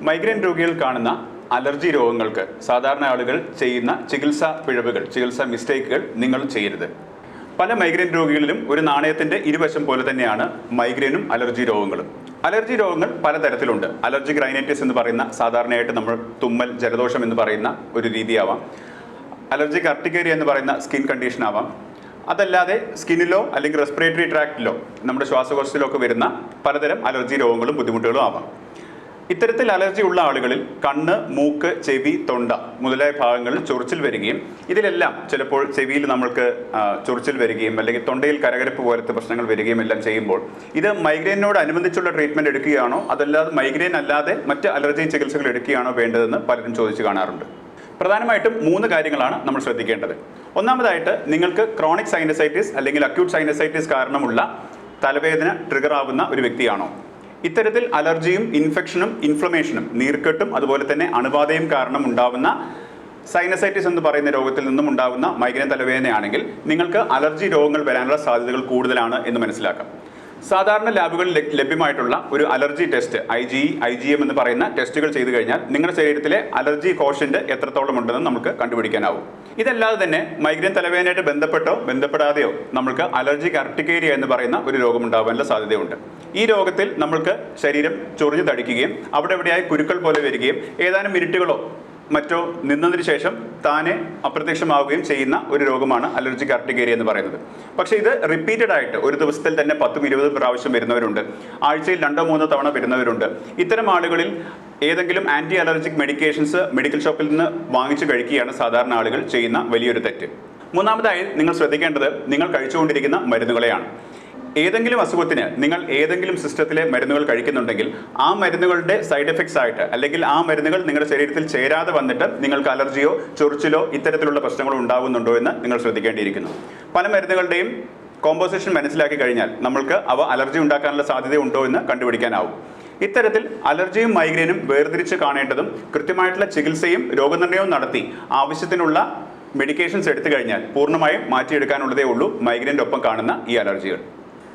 Migraine രോഗികൾ കാണുന്ന allergy രോഗങ്ങൾക്ക് സാധാരണ ആളുകൾ ചെയ്യുന്ന ചികിത്സാ പിഴവുകൾ ചികിത്സാ മിസ്റ്റേക്കുകൾ നിങ്ങൾ ചെയ്യരുത്. പല മൈഗ്രെയിൻ രോഗികളിലും ഒരു നാണയത്തിന്റെ ഇരുവശം പോലെ തന്നെയാണ് മൈഗ്രെയിനും അലർജി രോഗങ്ങളും. അലർജി രോഗങ്ങൾ പലതരത്തിലുണ്ട്. അലർജി ഗ്രൈനൈറ്റിസ് എന്ന് പറയുന്ന സാധാരണയായിട്ട് നമ്മൾ തുമ്മൽ ജലദോഷം എന്ന് പറയുന്ന ഒരു രീതിയാവാം. അലർജി കർട്ടിക്കേരിയ എന്ന് പറയുന്ന സ്കിൻ കണ്ടീഷൻ ആവാം. അതല്ലാതെ സ്കിന്നിലോ അല്ലെങ്കിൽ റെസ്പിറേറ്ററി ട്രാക്റ്റിലോ നമ്മുടെ ശ്വാസകോശത്തിലോ ഒക്കെ വരുന്ന പലതരം അലർജി രോഗങ്ങളും ബുദ്ധിമുട്ടുകളും ആവാം. ഇത്തരത്തിൽ അലർജി ഉള്ള ആളുകളിൽ കണ്ണ് മൂക്ക് ചെവി തൊണ്ട മുതലായ ഭാഗങ്ങളിൽ ചൊറിച്ചിൽ വരികയും ഇതിലെല്ലാം ചിലപ്പോൾ ചെവിയിൽ നമ്മൾക്ക് ചൊറിച്ചിൽ വരികയും അല്ലെങ്കിൽ തൊണ്ടയിൽ കരകരപ്പ് പോലത്തെ പ്രശ്നങ്ങൾ വരികയും എല്ലാം ചെയ്യുമ്പോൾ ഇത് മൈഗ്രെയിനോട് അനുബന്ധിച്ചുള്ള ട്രീറ്റ്മെന്റ് എടുക്കുകയാണോ? അതല്ലാതെ മൈഗ്രെയിൻ അല്ലാതെ മറ്റ് അലർജി ചികിത്സകൾ എടുക്കുകയാണോ വേണ്ടതെന്ന് പലരും ചോദിച്ചു കാണാറുണ്ട്. പ്രധാനമായിട്ടും മൂന്ന് കാര്യങ്ങളാണ് നമ്മൾ ശ്രദ്ധിക്കേണ്ടത്. ഒന്നാമതായിട്ട് നിങ്ങൾക്ക് ക്രോണിക് സൈനസൈറ്റിസ് അല്ലെങ്കിൽ അക്യൂട്ട് സൈനസൈറ്റിസ് കാരണമുള്ള തലവേദന ട്രിഗർ ആവുന്ന ഒരു വ്യക്തിയാണോ? ഇത്തരത്തിൽ അലർജിയും ഇൻഫെക്ഷനും ഇൻഫ്ലമേഷനും നീർക്കെട്ടും അതുപോലെ തന്നെ അണുബാധയും കാരണം ഉണ്ടാവുന്ന സൈനസൈറ്റിസ് എന്ന് പറയുന്ന രോഗത്തിൽ നിന്നും ഉണ്ടാകുന്ന മൈഗ്രൈൻ തലവേദനയാണെങ്കിൽ നിങ്ങൾക്ക് അലർജി രോഗങ്ങൾ വരാനുള്ള സാധ്യതകൾ കൂടുതലാണ് എന്ന് മനസ്സിലാക്കാം. സാധാരണ ലാബുകളിൽ ലഭ്യമായിട്ടുള്ള ഒരു allergy test I G I G M എന്ന് പറയുന്ന ടെസ്റ്റുകൾ ചെയ്തു കഴിഞ്ഞാൽ നിങ്ങളുടെ ശരീരത്തിലെ അലർജി കോഷന്റ് എത്രത്തോളം ഉണ്ടെന്ന് നമുക്ക് കണ്ടുപിടിക്കാനാവും. ഇതല്ലാതെ തന്നെ മൈഗ്രെയിൻ തലവേദനയായിട്ട് ബന്ധപ്പെട്ടോ ബന്ധപ്പെടാതെയോ നമുക്ക് അലർജി കർട്ടിക്കേരിയ എന്ന് പറയുന്ന ഒരു രോഗം ഉണ്ടാകാനുള്ള സാധ്യതയുണ്ട്. ഈ രോഗത്തിൽ നമ്മൾക്ക് ശരീരം ചൊറിഞ്ഞു തടിക്കുകയും അവിടെ എവിടെയായി കുരുക്കൾ പോലെ വരികയും ഏതാനും മിനിറ്റുകളോ മറ്റോ നിന്നതിന് ശേഷം താനെ അപ്രത്യക്ഷമാവുകയും ചെയ്യുന്ന ഒരു രോഗമാണ് അലർജി അർട്ടിക്കേരിയ എന്ന് പറയുന്നത്. പക്ഷേ ഇത് റിപ്പീറ്റഡ് ആയിട്ട് ഒരു ദിവസത്തിൽ തന്നെ പത്തും ഇരുപതും പ്രാവശ്യം വരുന്നവരുണ്ട്. ആഴ്ചയിൽ രണ്ടോ മൂന്നോ തവണ വരുന്നവരുണ്ട്. ഇത്തരം ആളുകളിൽ ഏതെങ്കിലും ആന്റി അലർജിക് മെഡിക്കേഷൻസ് മെഡിക്കൽ ഷോപ്പിൽ നിന്ന് വാങ്ങിച്ചു കഴിക്കുകയാണ് സാധാരണ ആളുകൾ ചെയ്യുന്ന വലിയൊരു തെറ്റ്. മൂന്നാമതായി നിങ്ങൾ ശ്രദ്ധിക്കേണ്ടത് നിങ്ങൾ കഴിച്ചുകൊണ്ടിരിക്കുന്ന മരുന്നുകളെയാണ്. ഏതെങ്കിലും അസുഖത്തിന് നിങ്ങൾ ഏതെങ്കിലും സിസ്റ്റത്തിലെ മരുന്നുകൾ കഴിക്കുന്നുണ്ടെങ്കിൽ ആ മരുന്നുകളുടെ സൈഡ് എഫക്ട്സ് ആയിട്ട് അല്ലെങ്കിൽ ആ മരുന്നുകൾ നിങ്ങളുടെ ശരീരത്തിൽ ചേരാതെ വന്നിട്ട് നിങ്ങൾക്ക് അലർജിയോ ചൊറിച്ചിലോ ഇത്തരത്തിലുള്ള പ്രശ്നങ്ങളോ ഉണ്ടാകുന്നുണ്ടോ എന്ന് നിങ്ങൾ ശ്രദ്ധിക്കേണ്ടിയിരിക്കുന്നു. പല മരുന്നുകളുടെയും കോമ്പോസിഷൻ മനസ്സിലാക്കി കഴിഞ്ഞാൽ നമ്മൾക്ക് അവ അലർജി ഉണ്ടാക്കാനുള്ള സാധ്യത ഉണ്ടോ എന്ന് കണ്ടുപിടിക്കാനാവും. ഇത്തരത്തിൽ അലർജിയും മൈഗ്രെയിനും വേർതിരിച്ച് കാണേണ്ടതും കൃത്യമായിട്ടുള്ള ചികിത്സയും രോഗനിർണയവും നടത്തി ആവശ്യത്തിനുള്ള മെഡിക്കേഷൻസ് എടുത്തു കഴിഞ്ഞാൽ പൂർണമായും മാറ്റിയെടുക്കാനുള്ളതേ ഉള്ളൂ മൈഗ്രെയിന്റെ ഒപ്പം കാണുന്ന ഈ അലർജികൾ.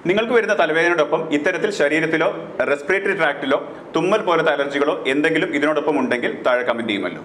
നിങ്ങൾക്ക് വരുന്ന തലവേദനയോടൊപ്പം ഇത്തരത്തിൽ ശരീരത്തിലോ റെസ്പിറേറ്ററി ട്രാക്റ്റിലോ തുമ്മൽ പോലത്തെ അലർജികളോ എന്തെങ്കിലും ഇതിനോടൊപ്പം ഉണ്ടെങ്കിൽ താഴെ കമന്റ് ചെയ്യുമല്ലോ.